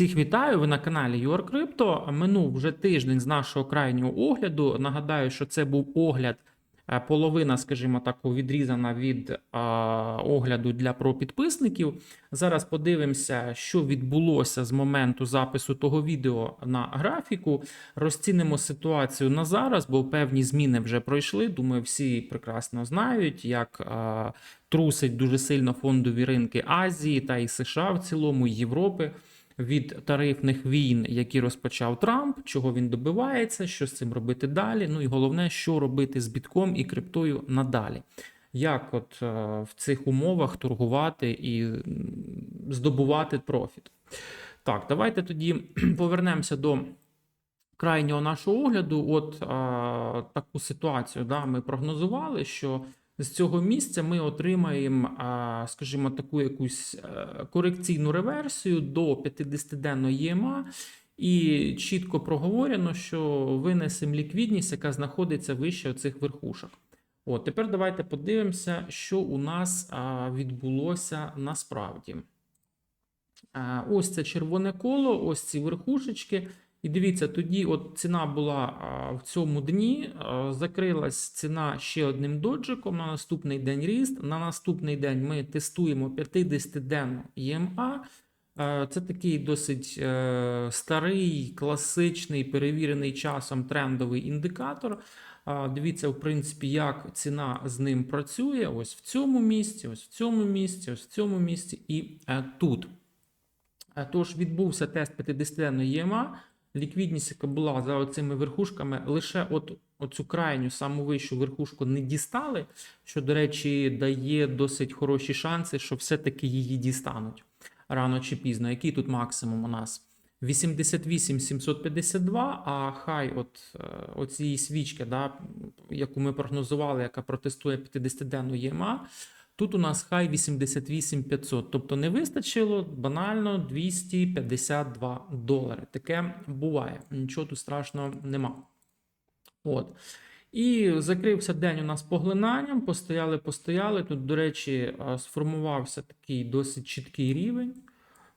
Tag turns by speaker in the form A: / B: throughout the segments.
A: Всіх вітаю! Ви на каналі YourCrypto. Минув вже тиждень з нашого крайнього огляду. Нагадаю, що це був огляд, е, половина, скажімо так, відрізана від а, огляду для пропідписників. Зараз подивимося, що відбулося з моменту запису того відео на графіку. Розцінимо ситуацію на зараз, бо певні зміни вже пройшли. Думаю, всі прекрасно знають, як а, трусить дуже сильно фондові ринки Азії та і США в цілому, Європи від тарифних війн, які розпочав Трамп, чого він добивається, що з цим робити далі. Ну і головне, що робити з бітком і криптою надалі. Як от е, в цих умовах торгувати і здобувати профіт? Так, давайте тоді повернемося до крайнього нашого огляду. От е, таку ситуацію да, ми прогнозували, що з цього місця ми отримаємо, скажімо, таку якусь е, корекційну реверсію до 50-денної ЄМА, і чітко проговорено, що винесемо ліквідність, яка знаходиться вище цих верхушок. От, тепер давайте подивимося, що у нас відбулося насправді. Ось це червоне коло, ось ці верхушечки. І дивіться, тоді от ціна була в цьому дні, закрилась ціна ще одним доджиком на наступний день ріст. На наступний день ми тестуємо 50-денну ЄМА. Е, Це такий досить е, старий, класичний, перевірений часом трендовий індикатор. Дивіться, в принципі, як ціна з ним працює. Ось в цьому місці, ось в цьому місці, ось в цьому місці і е, тут. Е, Тож відбувся тест 50-денної ЄМА. Ліквідність, яка була за оцими верхушками, лише от оцю крайню саму вищу верхушку не дістали, що, до речі, дає досить хороші шанси, що все-таки її дістануть рано чи пізно. Який тут максимум у нас? 88 752, а хай от е, оцієї свічки, да, яку ми прогнозували, яка протестує 50-денну ЄМА, Тут у нас хай 88 500, тобто не вистачило банально 252 долари. Таке буває, нічого тут страшного нема. От. І закрився день у нас поглинанням, постояли, постояли. Тут, до речі, сформувався такий досить чіткий рівень.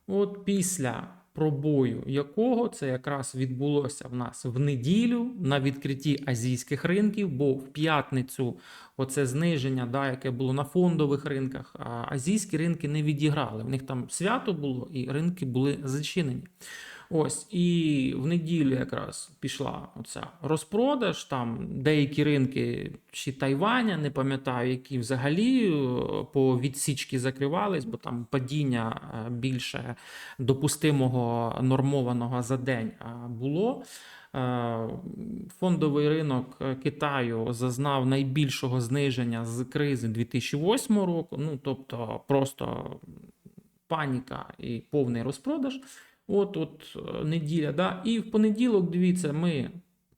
A: От після пробою якого це якраз відбулося в нас в неділю на відкритті азійських ринків, бо в п'ятницю оце зниження, да, яке було на фондових ринках, азійські ринки не відіграли. В них там свято було і ринки були зачинені. Ось, і в неділю якраз пішла оця розпродаж. Там деякі ринки чи Тайваня, не пам'ятаю, які взагалі е, по відсічки закривались, бо там падіння е, більше допустимого нормованого за день е, було. Фондовий ринок Китаю зазнав найбільшого зниження з кризи 2008 року. Ну тобто, просто паніка і повний розпродаж. От, от е, неділя, да. І в понеділок, дивіться, ми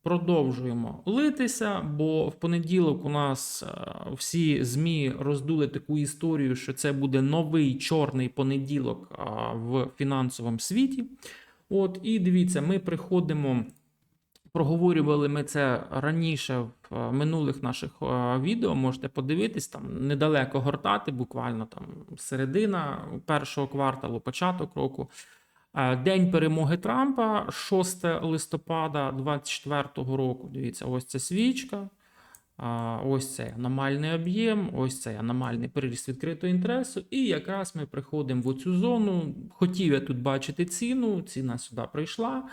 A: продовжуємо литися, бо в понеділок у нас е, всі ЗМІ роздули таку історію, що це буде новий чорний понеділок в фінансовому світі. От, і дивіться, ми приходимо. Проговорювали ми це раніше в е, минулих наших відео. Можете подивитись там недалеко гортати, буквально там середина першого кварталу, початок року. Е, День перемоги Трампа, 6 листопада 2024 року. Дивіться, ось ця свічка. Ось цей аномальний об'єм, ось цей аномальний переріст відкритого інтересу. І якраз ми приходимо в оцю зону. Хотів я тут бачити ціну, ціна сюди прийшла.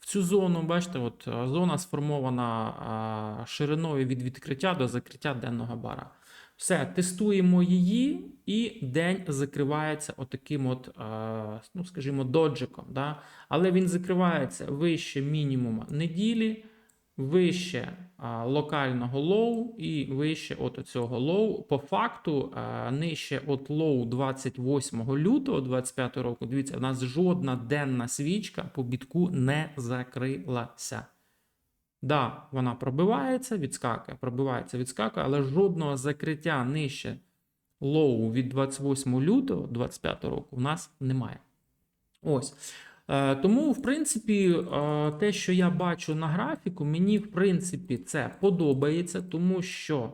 A: В цю зону, бачите, от е, зона сформована шириною від відкриття до закриття денного бара. Все, тестуємо її, і день закривається отаким от, ну, скажімо, доджиком. Да? Але він закривається вище мінімума неділі, вище локального лоу і вище от цього лоу. По факту, нижче от лоу 28 лютого 25 року. Дивіться, у нас жодна денна свічка по бітку не закрилася. Да, вона пробивається, відскакує, пробивається, відскакує, але жодного закриття нижче лоу від 28 лютого 2025 року у нас немає. Ось. Е, Тому, в принципі, е, те, що я бачу на графіку, мені, в принципі, це подобається, тому що.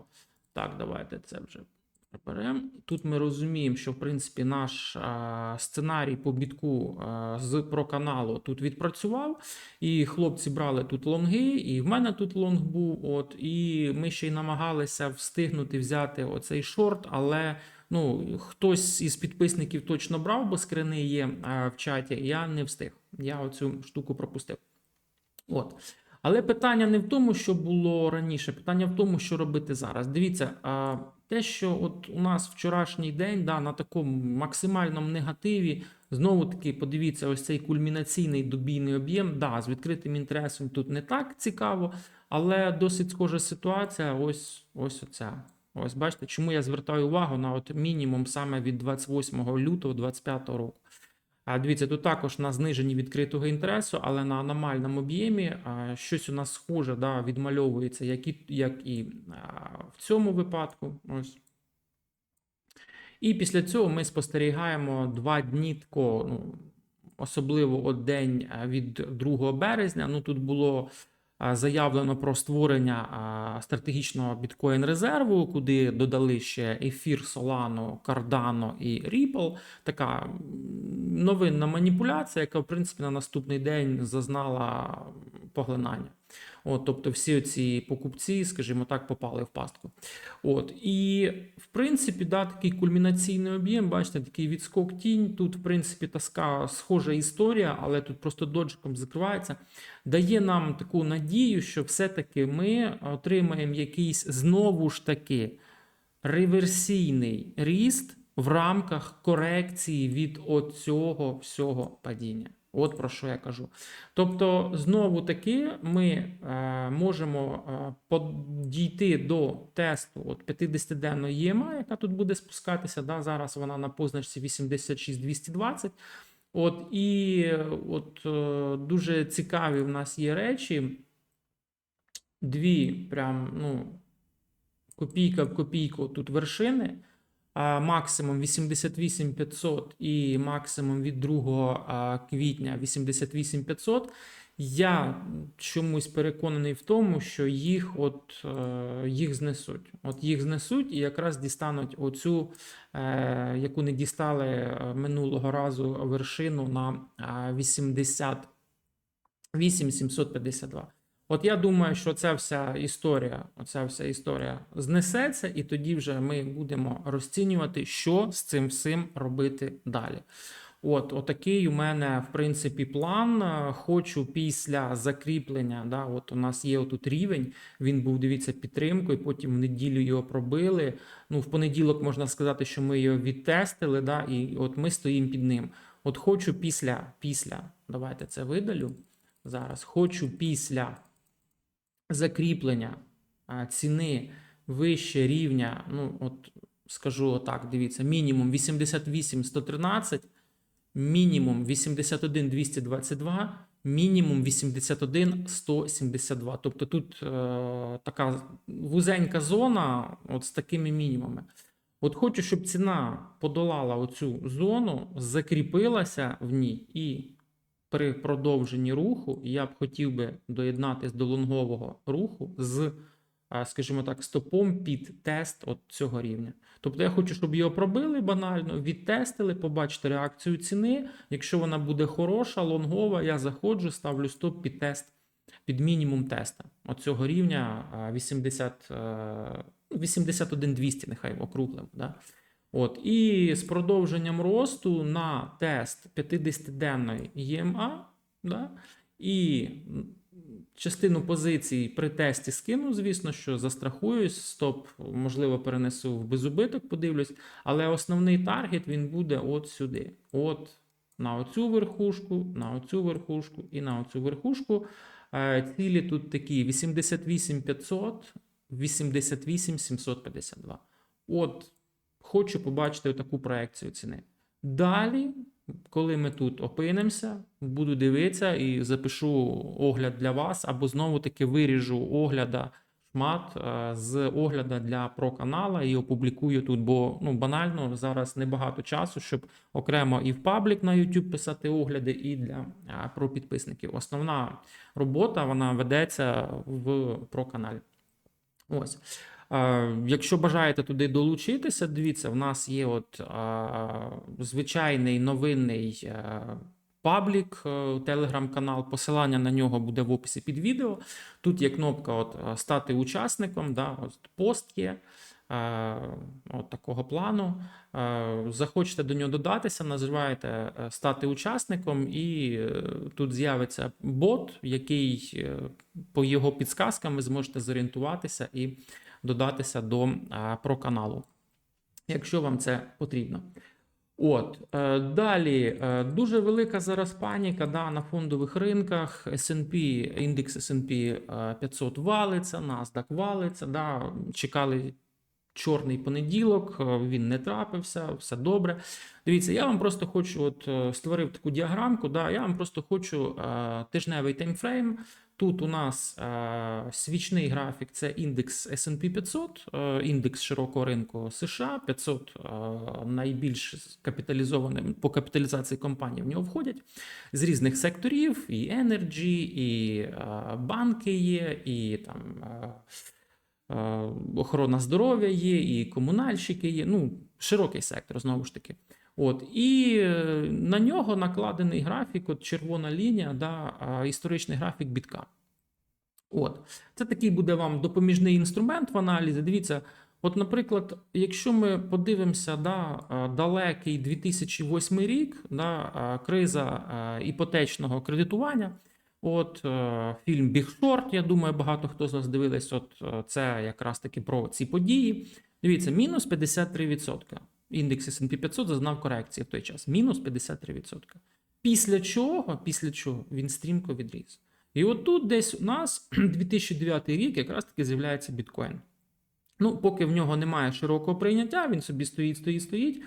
A: Так, давайте це вже Беремо. Тут ми розуміємо, що в принципі наш а, сценарій по бітку а, з проканалу тут відпрацював, і хлопці брали тут лонги, і в мене тут лонг був. От, і ми ще й намагалися встигнути взяти оцей шорт, але ну, хтось із підписників точно брав, бо скрини є а, в чаті. Я не встиг. Я оцю штуку пропустив. От. Але питання не в тому, що було раніше, питання в тому, що робити зараз. Дивіться, а, те, що от у нас вчорашній день да, на такому максимальному негативі, знову таки, подивіться, ось цей кульмінаційний добійний об'єм. Да, з відкритим інтересом тут не так цікаво, але досить схожа ситуація. Ось ось оця. Ось бачите, чому я звертаю увагу на от мінімум саме від 28 лютого 2025 року. Дивіться, тут також на зниженні відкритого інтересу, але на аномальному об'ємі щось у нас схоже да, відмальовується, як і, як і в цьому випадку. Ось. І після цього ми спостерігаємо два дні такого, ну, особливо день від 2 березня. Ну тут було заявлено про створення стратегічного біткоін резерву, куди додали ще ефір, Solano, Cardano і Ripple. Така новинна маніпуляція, яка в принципі на наступний день зазнала поглинання. От, тобто всі ці покупці, скажімо так, попали в пастку. От, і в принципі, да, такий кульмінаційний об'єм, бачите, такий відскок тінь. Тут, в принципі, така схожа історія, але тут просто доджиком закривається. Дає нам таку надію, що все-таки ми отримаємо якийсь знову ж таки реверсійний ріст в рамках корекції від оцього всього падіння. От про що я кажу. Тобто, знову таки, ми е, можемо е, подійти до тесту от 50-денної EMA, яка тут буде спускатися. Да, Зараз вона на позначці 86220. От і от е, дуже цікаві в нас є речі. Дві прям, ну, копійка в копійку тут вершини. Максимум 88500 і максимум від 2 а, квітня 88500. Я чомусь переконаний в тому, що їх от е, їх знесуть. От їх знесуть і якраз дістануть оцю, е, яку не дістали е, минулого разу вершину на е, 88 752. От я думаю, що ця вся історія, оця вся історія знесеться, і тоді вже ми будемо розцінювати, що з цим всім робити далі. От, отакий у мене, в принципі, план. Хочу після закріплення. Да, от у нас є отут рівень. Він був, дивіться, підтримкою. Потім в неділю його пробили. Ну, в понеділок можна сказати, що ми його відтестили, да, і от ми стоїмо під ним. От хочу після, після, давайте це видалю. Зараз хочу після закріплення ціни вище рівня, ну, от скажу отак, дивіться, мінімум 88 113, мінімум 81 222, мінімум 81 172. Тобто тут е, така вузенька зона от з такими мінімумами. От хочу, щоб ціна подолала оцю зону, закріпилася в ній і при продовженні руху я б хотів би доєднатись до лонгового руху з, скажімо так, стопом під тест от цього рівня. Тобто я хочу, щоб його пробили банально, відтестили, побачити реакцію ціни. Якщо вона буде хороша, лонгова, я заходжу, ставлю стоп під тест, під мінімум теста. От цього рівня а, 80, е, 81 200, нехай округлим. Да? От, і з продовженням росту на тест 50-денної ЄМА, да, і частину позицій при тесті скину, звісно, що застрахуюсь, стоп, можливо, перенесу в безубиток, подивлюсь, але основний таргет він буде от сюди. От на оцю верхушку, на оцю верхушку і на оцю верхушку. Е, Цілі тут такі 88 500, 88 752. От хочу побачити таку проекцію ціни. Далі, коли ми тут опинимося, буду дивитися і запишу огляд для вас, або знову-таки виріжу огляда шмат е, з огляда для проканала і опублікую тут, бо ну, банально зараз небагато часу, щоб окремо і в паблік на YouTube писати огляди, і для е, про підписників. Основна робота вона ведеться в проканалі. Ось. Якщо бажаєте туди долучитися, дивіться, в нас є от звичайний новинний е, паблік, е, телеграм-канал. Посилання на нього буде в описі під відео. Тут є кнопка от, е, стати учасником, да, от пост є. От такого плану. Захочете до нього додатися, називаєте стати учасником, і тут з'явиться бот, який по його підсказкам ви зможете зорієнтуватися і додатися до е, про каналу, якщо вам це потрібно. От е, далі е, дуже велика зараз паніка да, на фондових ринках. S&P, індекс S&P е, 500 валиться, NASDAQ валиться. Да, чекали чорний понеділок, е, він не трапився, все добре. Дивіться, я вам просто хочу, от е, створив таку діаграмку. Да, я вам просто хочу е, тижневий таймфрейм. Тут у нас е, свічний графік це індекс S&P 500, е, індекс широкого ринку США. 500 е, найбільш капіталізованим по капіталізації компаній в нього входять з різних секторів: і енерджі, і е, банки є, і там. Е, е, Охорона здоров'я є, і комунальщики є. Ну, широкий сектор, знову ж таки. От, і е, на нього накладений графік, от червона лінія, да, історичний графік бітка. От. Це такий буде вам допоміжний інструмент в аналізі. Дивіться, от, наприклад, якщо ми подивимося, да, далекий 2008 рік, да, криза іпотечного кредитування. От е, фільм Біг Шорт, я думаю, багато хто з вас дивились. От е, це якраз таки про ці події. Дивіться, мінус 53%. Індекс S&P 500 зазнав корекції в той час. Мінус 53%. Після чого, після чого він стрімко відріс. І от тут десь у нас 2009 рік якраз таки з'являється біткоін. Ну, поки в нього немає широкого прийняття, він собі стоїть, стоїть, стоїть.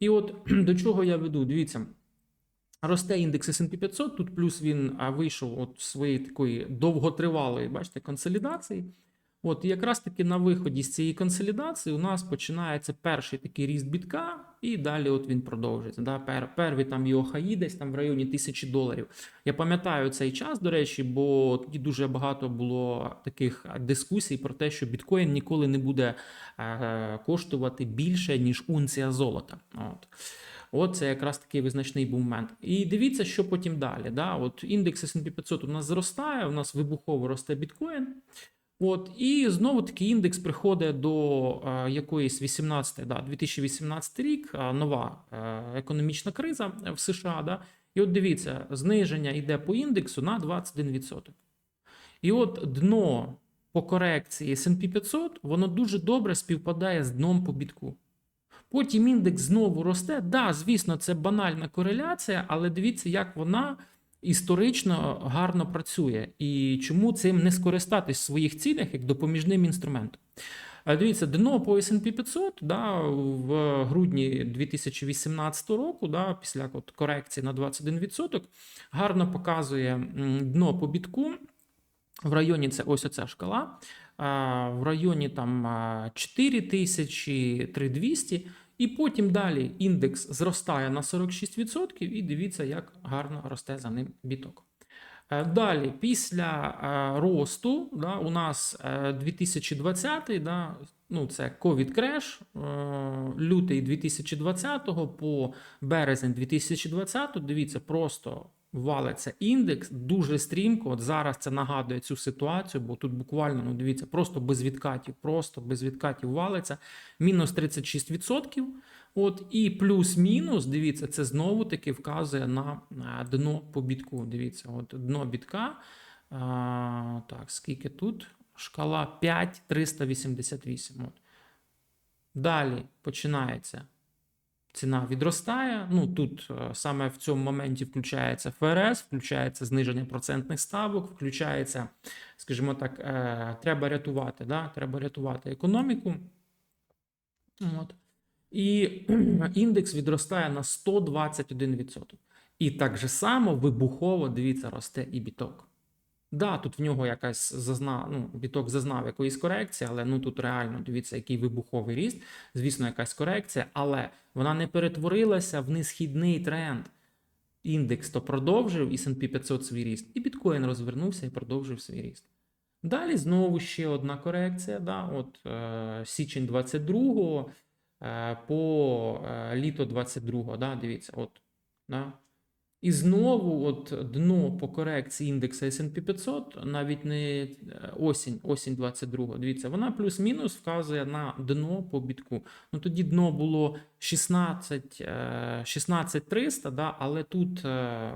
A: І от до чого я веду? Дивіться. Росте індекс S&P 500, тут плюс він вийшов от своєї такої довготривалої, бачите, консолідації. От якраз таки на виході з цієї консолідації у нас починається перший такий ріст бітка, і далі от він продовжується. Да? Пер, перві там його хаї десь там в районі тисячі доларів. Я пам'ятаю цей час, до речі, бо тоді дуже багато було таких дискусій про те, що біткоін ніколи не буде е, коштувати більше, ніж унція золота. От. От це якраз такий визначний був момент. І дивіться, що потім далі. Да? От індекс S&P 500 у нас зростає, у нас вибухово росте біткоін. От, і знову таки індекс приходить до е, якоїсь 18, да, 2018 рік, е, нова е, економічна криза в США. Да? І от дивіться, зниження йде по індексу на 21%. І от дно по корекції S&P 500, воно дуже добре співпадає з дном по бітку. Потім індекс знову росте. Да, звісно, це банальна кореляція, але дивіться, як вона історично гарно працює і чому цим не скористатись в своїх цілях як допоміжним інструментом. Е, Дивіться, дно по S&P 500 да, в грудні 2018 року, да, після от корекції на 21%, гарно показує дно по бітку. В районі це ось оця шкала. а, В районі там 4 тисячі 3200, і потім далі індекс зростає на 46%, і дивіться, як гарно росте за ним біток. Е, Далі, після е, росту, да, у нас е, 2020, да, ну це COVID креш, е, лютий 2020 по березень 2020, дивіться, просто валиться індекс дуже стрімко. От зараз це нагадує цю ситуацію, бо тут буквально, ну дивіться, просто без відкатів, просто без відкатів валиться. Мінус 36%. От і плюс-мінус, дивіться, це знову таки вказує на дно по бітку. Дивіться, от дно бітка. А, так, скільки тут? Шкала 5,388. От. Далі починається. Ціна відростає. Ну тут е, саме в цьому моменті включається ФРС, включається зниження процентних ставок, включається, скажімо так, е, треба рятувати. Да? Треба рятувати економіку. От. І індекс відростає на 121%. І так же само вибухово, дивіться, росте і біток. Да, тут в нього якась зазна, ну, біток зазнав якоїсь корекції, але ну тут реально дивіться, який вибуховий ріст. Звісно, якась корекція, але вона не перетворилася в несхідний тренд. Індекс то продовжив S&P 500 свій ріст, і біткоін розвернувся і продовжив свій ріст. Далі знову ще одна корекція. Да, от, е, січень 22 е, по е, літо 22 да, дивіться, от, да. І знову от дно по корекції індексу S&P 500, навіть не е, осінь, осінь 22-го, дивіться, вона плюс-мінус вказує на дно по бітку. Ну тоді дно було 16, е, 16 300, да, але тут е,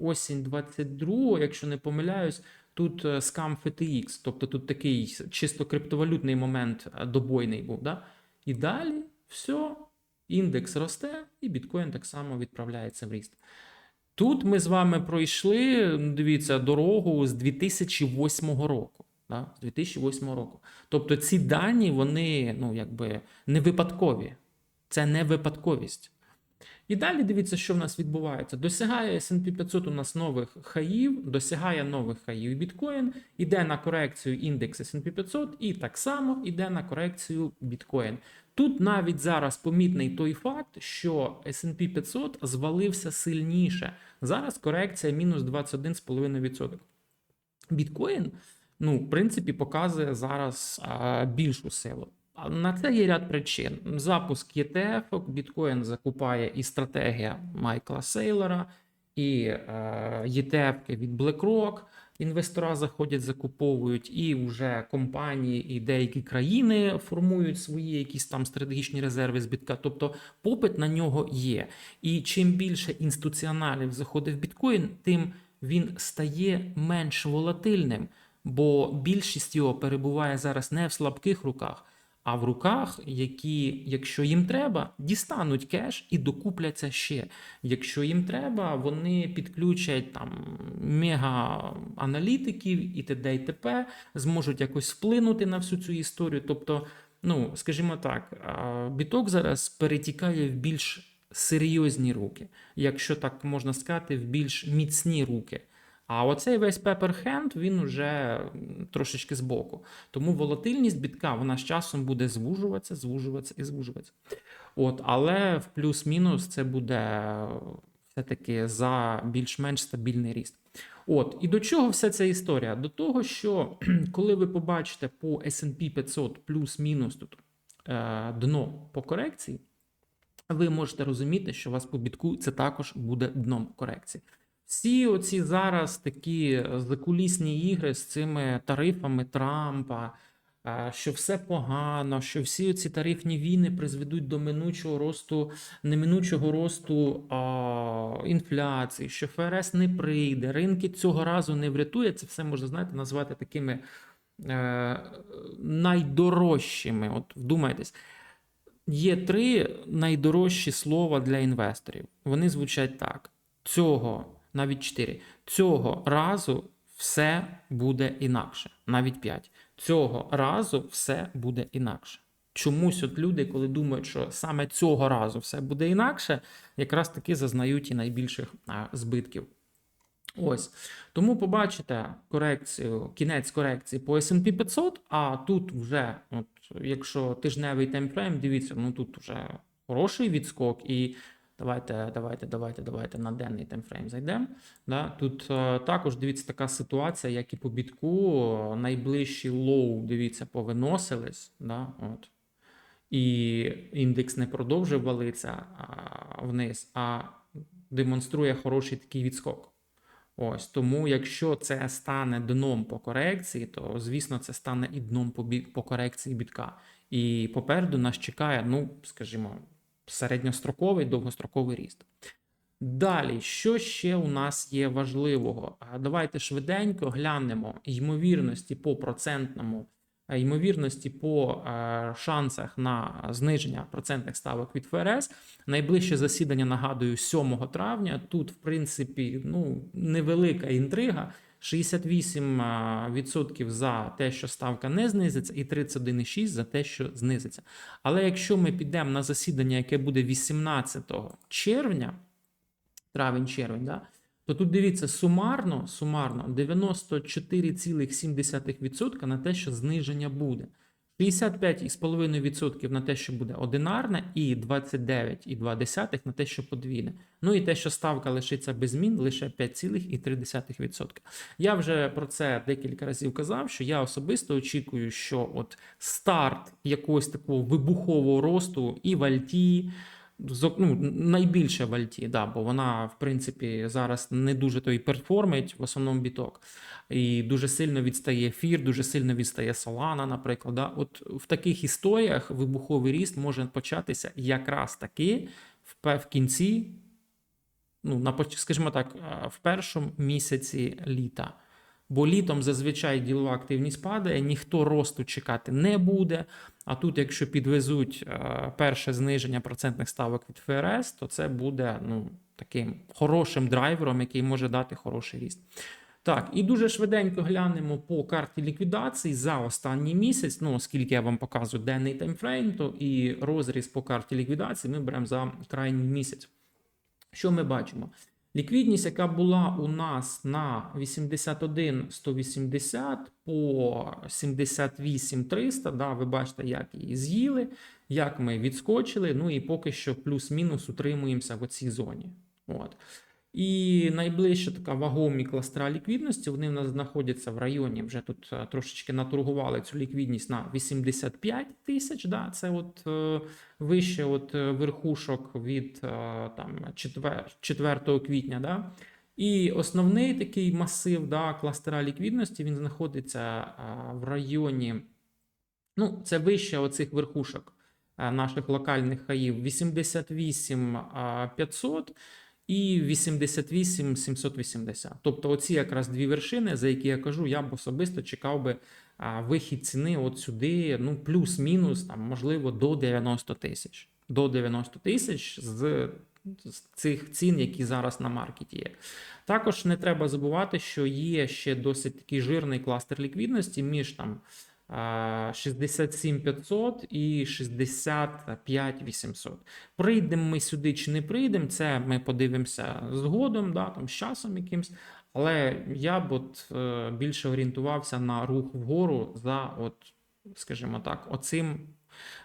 A: осінь 22, якщо не помиляюсь, тут е, скам FTX, тобто тут такий чисто криптовалютний момент е, добойний був. Да? І далі все, індекс росте, і біткоін так само відправляється в ріст. Тут ми з вами пройшли, дивіться, дорогу з 2008 року. Да? З 2008 року. Тобто ці дані, вони ну, якби не випадкові. Це не випадковість. І далі дивіться, що в нас відбувається. Досягає S&P 500 у нас нових хаїв, досягає нових хаїв біткоін, іде на корекцію індекс S&P 500 і так само іде на корекцію біткоін. Тут навіть зараз помітний той факт, що S&P 500 звалився сильніше. Зараз корекція мінус 21,5%. Біткоін, ну, в принципі, показує зараз а, більшу силу. На це є ряд причин. Запуск ETF, біткоін закупає і стратегія Майкла Сейлора, і е, ETF від BlackRock. Інвестора заходять, закуповують, і вже компанії і деякі країни формують свої якісь там стратегічні резерви з бітка. Тобто попит на нього є. І чим більше інституціоналів заходить в біткоін, тим він стає менш волатильним, бо більшість його перебуває зараз не в слабких руках. А в руках, які, якщо їм треба, дістануть кеш і докупляться ще. Якщо їм треба, вони підключать там мега-аналітиків і т.д. і т.п., зможуть якось вплинути на всю цю історію. Тобто, ну, скажімо так, біток зараз перетікає в більш серйозні руки, якщо так можна сказати, в більш міцні руки. А оцей весь Pepper Hand, він уже трошечки збоку. Тому волатильність бітка вона з часом буде звужуватися, звужуватися і звужуватися. От, але в плюс-мінус це буде все-таки за більш-менш стабільний ріст. От, і до чого вся ця історія? До того, що коли ви побачите по SP 500 плюс-мінус тут е, дно по корекції, ви можете розуміти, що у вас по бітку це також буде дном корекції. Всі оці зараз такі закулісні ігри з цими тарифами Трампа, е, що все погано, що всі ці тарифні війни призведуть до минучого росту, неминучого росту а, інфляції, що ФРС не прийде, ринки цього разу не врятує. Це все можна знаєте, назвати такими е, найдорожчими. От вдумайтесь. Є три найдорожчі слова для інвесторів. Вони звучать так: цього, навіть чотири. Цього разу все буде інакше, навіть п'ять. Цього разу все буде інакше. Чомусь от люди, коли думають, що саме цього разу все буде інакше, якраз таки зазнають і найбільших збитків. Ось. Тому побачите корекцію, кінець корекції по S&P 500, а тут вже, от, якщо тижневий таймфрейм, дивіться, ну тут вже хороший відскок. І давайте, давайте, давайте, давайте на денний таймфрейм зайдемо. Да? Тут е, також дивіться така ситуація, як і по бітку, найближчі лоу, дивіться, повиносились. Да? От. І індекс не продовжив валитися вниз, а демонструє хороший такий відскок. Ось тому, якщо це стане дном по корекції, то звісно це стане і дном по, бі... по корекції бітка. І попереду нас чекає, ну скажімо, середньостроковий, довгостроковий ріст. Далі, що ще у нас є важливого? Давайте швиденько глянемо ймовірності по процентному, е, ймовірності по е, шансах на зниження процентних ставок від ФРС. Найближче засідання, нагадую, 7 травня. Тут, в принципі, ну, невелика інтрига. 68% за те, що ставка не знизиться, і 31,6% за те, що знизиться. Але якщо ми підемо на засідання, яке буде 18 червня, травень-червень, да, то тут дивіться сумарно, сумарно 94,7% на те, що зниження буде. 65,5% на те, що буде одинарне, і 29,2% на те, що подвійне. Ну і те, що ставка лишиться без змін, лише 5,3%. Я вже про це декілька разів казав, що я особисто очікую, що от старт якогось такого вибухового росту і в Альті, ну, найбільше в Альті, да, бо вона, в принципі, зараз не дуже той перформить, в основному біток. І дуже сильно відстає ефір, дуже сильно відстає Solana, наприклад. Да? От в таких історіях вибуховий ріст може початися якраз таки в, в кінці, ну, на, скажімо так, в першому місяці літа. Бо літом зазвичай ділова активність падає, ніхто росту чекати не буде. А тут, якщо підвезуть е, перше зниження процентних ставок від ФРС, то це буде ну, таким хорошим драйвером, який може дати хороший ріст. Так, і дуже швиденько глянемо по карті ліквідації за останній місяць. Ну, оскільки я вам показую денний таймфрейм, то і розріз по карті ліквідації ми беремо за крайній місяць. Що ми бачимо? Ліквідність, яка була у нас на 81 180 по 78 300, да, ви бачите, як її з'їли, як ми відскочили. Ну і поки що плюс-мінус утримуємося в цій зоні. От. І найближча така вагомі кластера ліквідності, вони в нас знаходяться в районі, вже тут е, трошечки наторгували цю ліквідність на 85 тисяч. Да, це от е, вище от е, верхушок від там 4, 4 квітня. Да. І основний такий масив да, кластера ліквідності він знаходиться в районі, ну, це вище оцих верхушок наших локальних хаїв 88 е, 500 і 88 780. Тобто, оці якраз дві вершини, за які я кажу, я б особисто чекав би вихід ціни от сюди, ну плюс-мінус, там можливо до 90 тисяч. До 90 тисяч з цих цін, які зараз на маркеті є. Також не треба забувати, що є ще досить такий жирний кластер ліквідності між там. А, 67 500 і 65800. Прийдемо ми сюди чи не прийдемо, це ми подивимося згодом, да, там, з часом якимсь. Але я б от, е, більше орієнтувався на рух вгору за, от, скажімо так, оцим,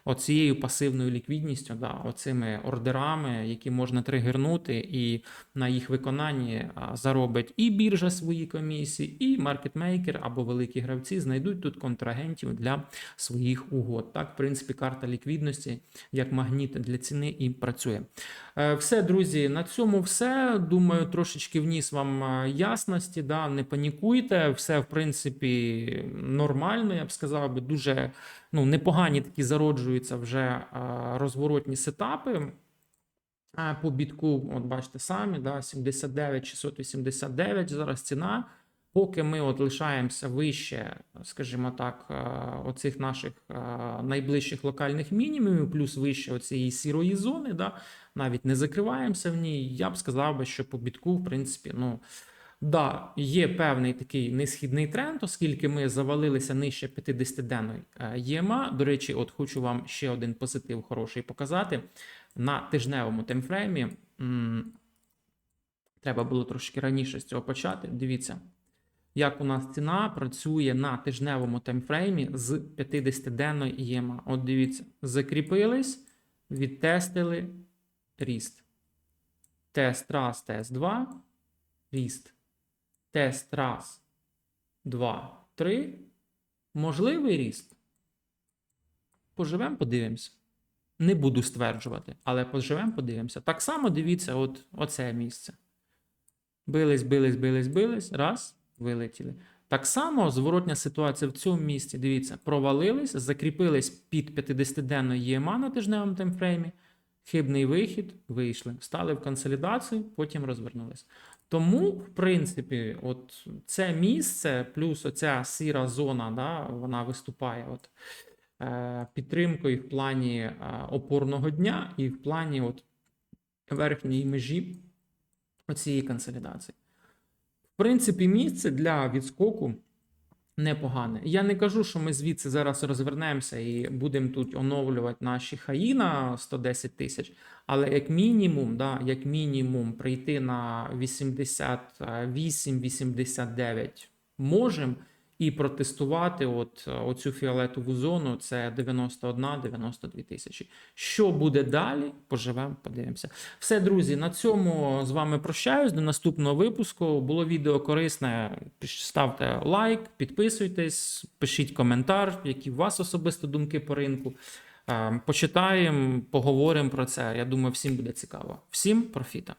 A: оцією пасивною ліквідністю, да, оцими ордерами, які можна тригернути, і на їх виконанні заробить і біржа свої комісії, і маркетмейкер або великі гравці знайдуть тут контрагентів для своїх угод. Так, в принципі, карта ліквідності як магніт для ціни і працює. Е, Все, друзі, на цьому все. Думаю, трошечки вніс вам е, ясності. Да, не панікуйте, все в принципі нормально. Я б сказав би, дуже ну, непогані такі зароджуються вже е, розворотні сетапи. А по бітку, от бачите самі, да, 79 689 зараз ціна. Поки ми от лишаємося вище, скажімо так, е, оцих наших е, найближчих локальних мінімумів, плюс вище оцієї сірої зони, да, навіть не закриваємося в ній. Я б сказав би, що по бітку, в принципі, ну. Да, є певний такий несхідний тренд, оскільки ми завалилися нижче 50-денної е, ЄМА. До речі, от хочу вам ще один позитив хороший показати. На тижневому таймфреймі м, треба було трошки раніше з цього почати. Дивіться, як у нас ціна працює на тижневому таймфреймі з 50-денної ЄМА. От дивіться, закріпились, відтестили ріст. Тест раз, тест 2, ріст. Тест раз, два, три. Можливий ріст. Поживемо, подивимося. Не буду стверджувати, але поживемо, подивимося. Так само дивіться, от оце місце. Бились, бились, бились, бились. Раз, вилетіли. Так само зворотня ситуація в цьому місці. Дивіться, провалились, закріпились під 50-денною ЄМА на тижневому таймфреймі. Хибний вихід, вийшли, встали в консолідацію, потім розвернулись. Тому, в принципі, от це місце, плюс оця сіра зона, да, вона виступає от, е, підтримкою в плані е, опорного дня і в плані от, верхньої межі цієї консолідації. В принципі, місце для відскоку непогане. Я не кажу, що ми звідси зараз розвернемося і будемо тут оновлювати наші хаї на 110 тисяч, але як мінімум, да, як мінімум, прийти на 88-89 можемо. І протестувати от е, оцю фіолетову зону. Це 91-92 тисячі. Що буде далі? Поживемо, подивимося. Все, друзі, на цьому з вами прощаюсь. До наступного випуску. Було відео корисне. Ставте лайк, підписуйтесь, пишіть коментар, які у вас особисто думки по ринку. Е, Почитаємо, поговоримо про це. Я думаю, всім буде цікаво. Всім профіта!